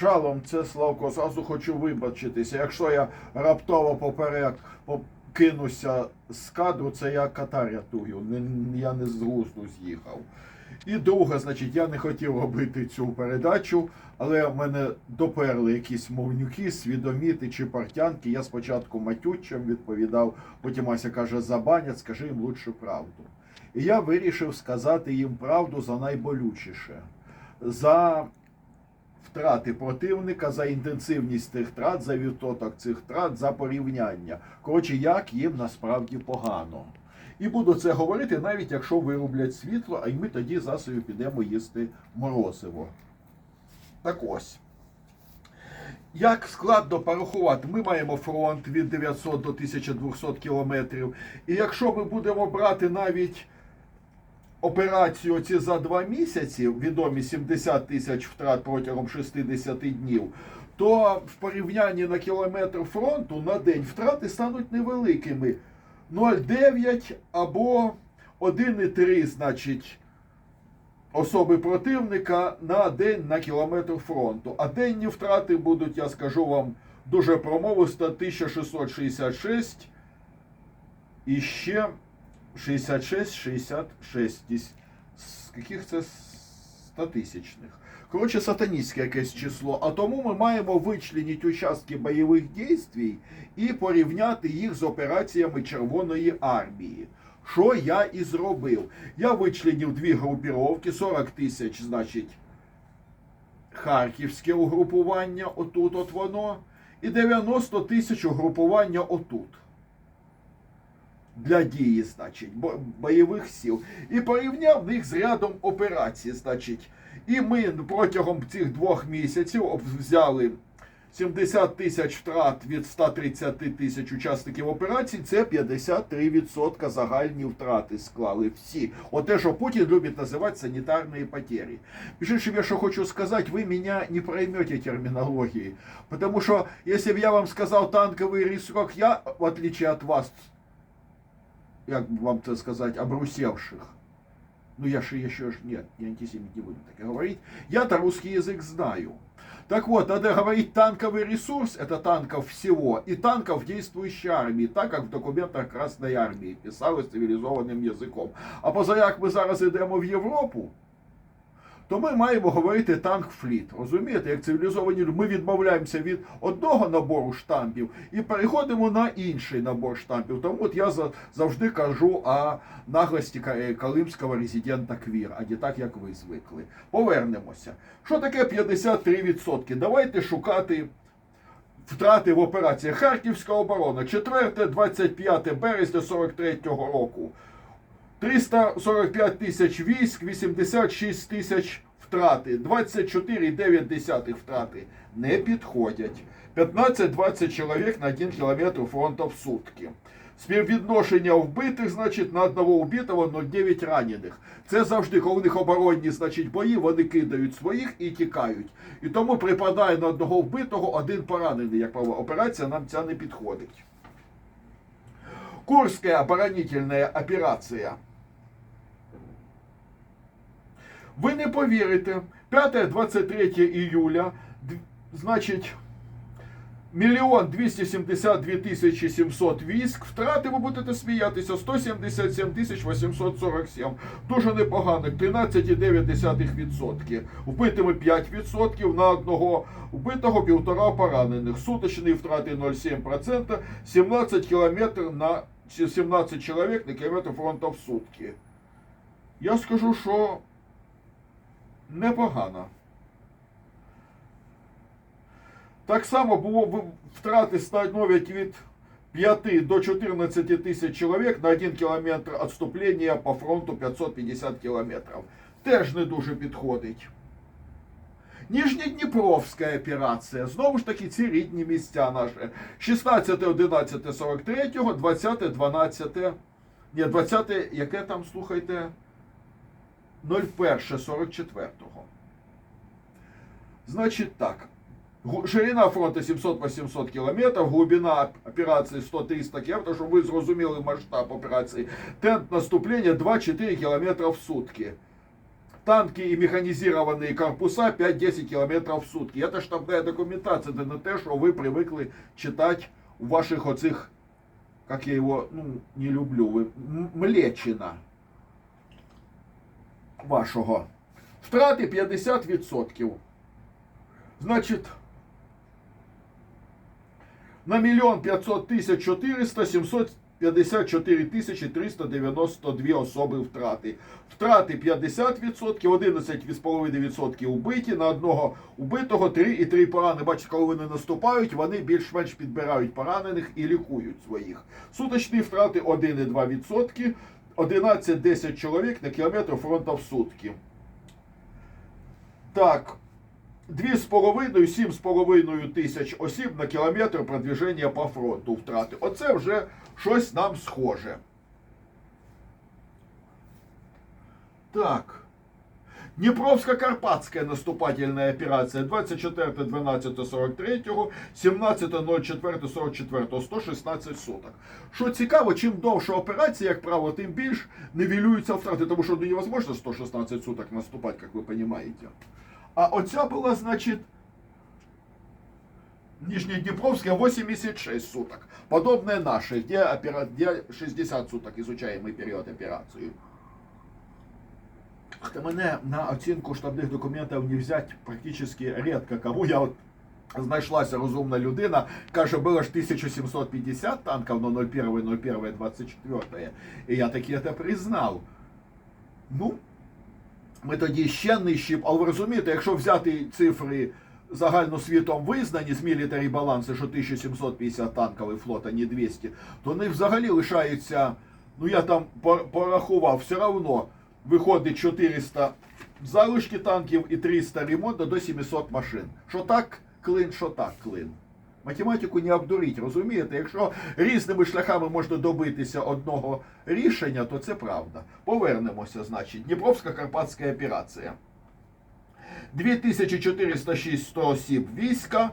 Шалом, це Славко, зразу хочу вибачитися. Якщо я раптово поперек по- кинуся з кадру, це я кота рятую. Я не з глузду з'їхав. І друге, значить, я не хотів робити цю передачу, але в мене доперли якісь мовнюки, свідоміти чи партянки. Я спочатку матючим відповідав, потім Ася каже, забанять, скажи їм лучше правду. І я вирішив сказати їм правду за найболючіше. За втрати противника, за інтенсивність тих втрат, за відсоток цих втрат, за порівняння. Коротше, як їм насправді погано. І буду це говорити, навіть якщо вирублять світло, а й ми тоді за собою підемо їсти морозиво. Так ось. Як складно порахувати, ми маємо фронт від 900 до 1200 кілометрів. І якщо ми будемо брати навіть операцію ці за два місяці, відомі 70 тисяч втрат протягом 60 днів, то в порівнянні на кілометр фронту на день втрати стануть невеликими. 0,9 або 1,3, значить, особи противника на день на кілометр фронту. А денні втрати будуть, я скажу вам, дуже промовисто 1666 і ще 66-66. Із з яких це статисячних. Коротше, сатаністське якесь число. А тому ми маємо вичленити участки бойових дій і порівняти їх з операціями Червоної армії. Що я і зробив? Я вичленив дві групіровки, 40 тисяч, значить, харківське угрупування, отут от воно, і 90 тисяч угрупування отут. Для дії, значить, бойових сил. І порівняв їх з рядом операцій, значить. І ми протягом цих двох місяців взяли 70 тисяч втрат від 130 тисяч учасників операцій. Це 53% загальні втрати склали всі. Оте, що Путін любить називати санітарні потери. Пиши, я що хочу сказати, ви мене не проймете термінології. Потому що, якщо б я вам сказав танковий рисок, я, в отличие от вас, як б вам це сказати, обрусевших. Ну я же еще ж нет, не антисемит, не буду так говорить. Я-то русский язык знаю. Так вот, надо говорить танковый ресурс, это танков всего, и танков действующей армии, так как в документах Красной армии писалось цивілізованим язиком. А поза як ми зараз йдемо в Європу, то ми маємо говорити танк-фліт. Розумієте, як цивілізовані люди, ми відмовляємося від одного набору штампів і переходимо на інший набор штампів. Тому от я завжди кажу о наглості е, калимського резидента Квір, а не так, як ви звикли. Повернемося. Що таке 53%? Давайте шукати. Втрати в операції Харківська оборона 4-25 березня 43-го року. 345 тисяч військ, 86 тисяч втрати, 24,9 втрати не підходять. 15-20 чоловік на 1 кілометр фронту в сутки. Співвідношення вбитих, значить, на одного вбитого 0,9 ранених. Це завжди, коли у них оборонні, значить, бої, вони кидають своїх і тікають. І тому припадає на одного вбитого один поранений. Як правило, операція нам ця не підходить. Курская оборонительная операція. Ви не повірите, 5-23 іюля, д- значить, мільйон 272 тисячі 700 військ, втрати ви будете сміятися, 177 тисяч 847. Дуже непогано, 13,9%. Вбитими 5%, на одного вбитого півтора поранених. Суточні втрати 0,7%, 17 кілометрів на 17 чоловік на кілометр фронту в сутки. Я скажу, що непогано. Так само було втрати становлять від 5 до 14 тисяч чоловік на 1 кілометр відступлення по фронту 550 кілометрів. Теж не дуже підходить. Нижнєдніпровська операція. Знову ж таки, ці рідні місця наші. 16, 11, 43, 20, 12, ні, 20, яке там, слухайте, 01, 44. Значить так. Гу- Ширина фронту 700-800 кілометрів, глибина операції 100-300 км, щоб ви зрозуміли масштаб операції. Темп наступлення 2-4 км в сутки. танки і механізовані корпуса 5-10 км в сутки. Це штабна документація, це не те, що ви привикли читати у ваших оцих, як я його ну, не люблю, ви, М- Млечина Вашого. Втрати 50%. Значить, на мільйон 500 тисяч 400 754 тисячі 392 особи втрати. Втрати 50%, 11,5% вбиті, на одного убитого 3,3 порани. Бачите, коли вони наступають, вони більш-менш підбирають поранених і лікують своїх. Суточні втрати 1,2%, 11-10 чоловік на кілометр фронту в сутки. Так, 2,5-7,5 тисяч осіб на кілометр продвіження по фронту втрати. Оце вже щось нам схоже. Так. Дніпровсько-Карпатська наступательна операція 24.12.43, 17.04.44, 116 суток. Що цікаво, чим довша операція, як правило, тим більш нивелюються втрати, тому що невозможно 116 суток наступати, як ви розумієте. А оця була, значить, Нижнеднепровская 86 суток. Подобное нашей, где, опера... где 60 суток изучаемый период операции. Мене на оцінку штабних документів не взяти практично рідко кому. Я от знайшлася розумна людина, каже, було ж 1750 танків на 01.01.24. І я таки це признав. Ну, ми тоді ще нижчі, але ви розумієте, якщо взяти цифри загальносвітом визнані з мілітарі балансу, що 1750 танків і флота, не 200, то вони взагалі лишаються, ну я там порахував, все одно виходить 400 залишки танків і 300 ремонту до 700 машин. Що так клин, що так клин. Математику не обдуріть, розумієте? Якщо різними шляхами можна добитися одного рішення, то це правда. Повернемося, значить, Дніпровська Карпатська операція. 2406 осіб війська,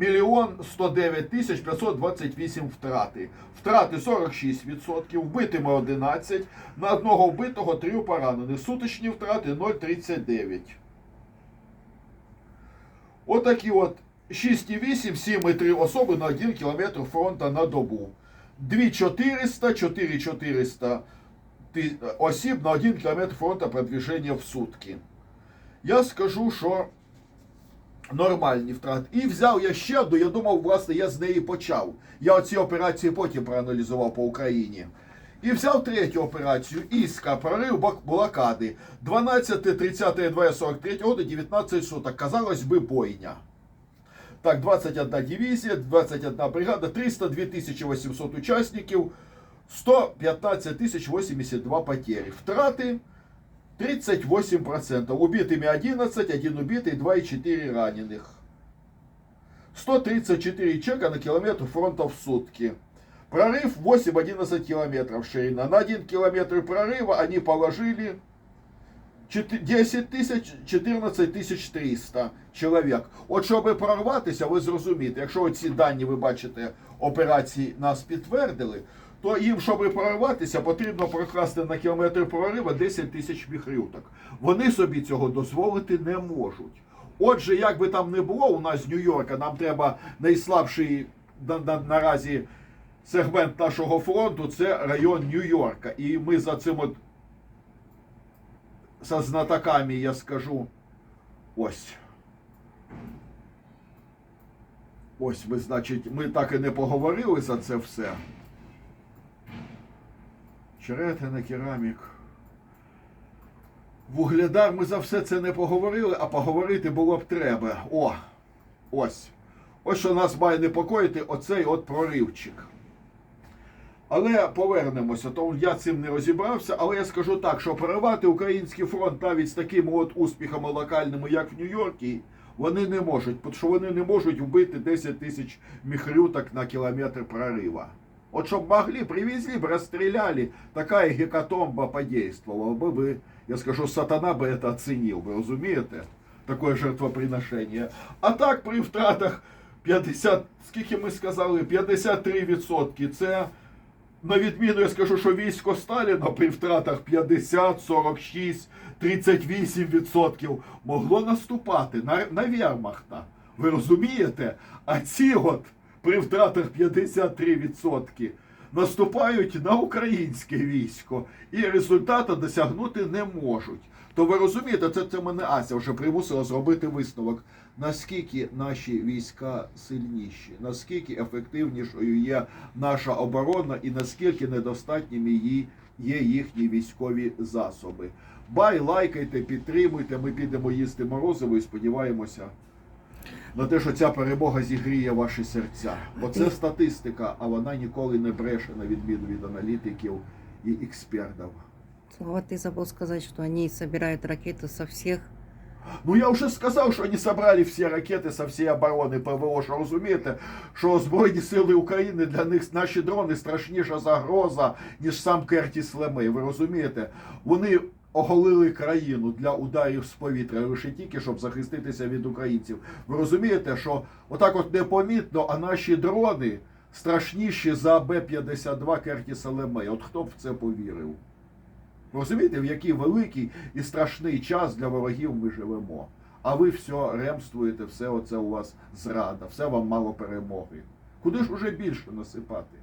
мільйон 109 тисяч 528 втрати. Втрати 46%, вбитими 11, на одного вбитого 3 поранених. Суточні втрати 0,39. Отакі от 6,8, 7,3 особи на 1 кілометр фронту на добу. 2400, 4400 осіб на 1 кілометр фронту продвіження в сутки. Я скажу, що нормальні втрати. І взяв я ще одну, я думав, власне, я з неї почав. Я оці операції потім проаналізував по Україні. І взяв третю операцію Іска, прорив блокади 12, 30, 2, 43 года, 19 суток. Казалось би, бойня. Так, 21 дивізія, 21 бригада, 302 800 учасників, 115 082 потери. Втрати 38%. Убитыми 11, один убитый, 2,4 раненых. 134 человека на километр фронта в сутки. Прорыв 8-11 километров ширина. На 1 километр прорыва они положили чот- 10 тисяч 14 тисяч 300 чоловік. От щоб прорватися, ви зрозумієте, якщо ці дані ви бачите операції нас підтвердили, то їм, щоб прорватися, потрібно прокласти на кілометр прорива 10 тисяч міхрюток. Вони собі цього дозволити не можуть. Отже, як би там не було у нас з Нью-Йорка, нам треба найслабший на, на, наразі сегмент нашого фронту це район Нью-Йорка. І ми за цим от со знатоками я скажу. Ось. Ось ми, значить, ми так і не поговорили за це все. Черетина, керамік. Вугледар ми за все це не поговорили, а поговорити було б треба. О! Ось. Ось що нас має непокоїти оцей от проривчик. Але повернемося, тому я цим не розібрався. Але я скажу так, що проривати український фронт навіть з такими от успіхами локальними, як в Нью-Йоркі, вони не можуть, тому що вони не можуть вбити 10 тисяч міхрюток на кілометр прорива. От щоб могли, привезли б, розстріляли, така гекатомба подействовала би, би, я скажу, сатана би це оцінив, ви розумієте? Таке жертвоприношення. А так при втратах 50, скільки ми сказали, 53%, це на відміну, я скажу, що військо Сталіна при втратах 50, 46, 38 відсотків могло наступати на, на Вермахта. Ви розумієте? А ці от при втратах 53 відсотки наступають на українське військо і результату досягнути не можуть. То ви розумієте, це, це мене Ася вже примусила зробити висновок, наскільки наші війська сильніші, наскільки ефективнішою є наша оборона і наскільки недостатніми її є їхні військові засоби. Бай, лайкайте, підтримуйте. Ми підемо їсти морозиво і сподіваємося на те, що ця перемога зігріє ваші серця. Бо це статистика, а вона ніколи не бреше на відміну від аналітиків і експертів. Вот ты забыл сказать, что они собирают ракеты со всех. Ну я вже сказав, що вони собрали всі ракети со всієї оборони ПВО. Що розумієте, що Збройні сили України для них наші дрони страшніша загроза, ніж сам Кертіс Лемей. Ви розумієте? Вони оголили країну для ударів з повітря лише тільки, щоб захиститися від українців. Ви розумієте, що отак от непомітно, а наші дрони страшніші за Б-52 Кертіса Лемей. От хто б в це повірив? Ви Розумієте, в який великий і страшний час для ворогів ми живемо. А ви все ремствуєте, все оце у вас зрада, все вам мало перемоги. Куди ж уже більше насипати?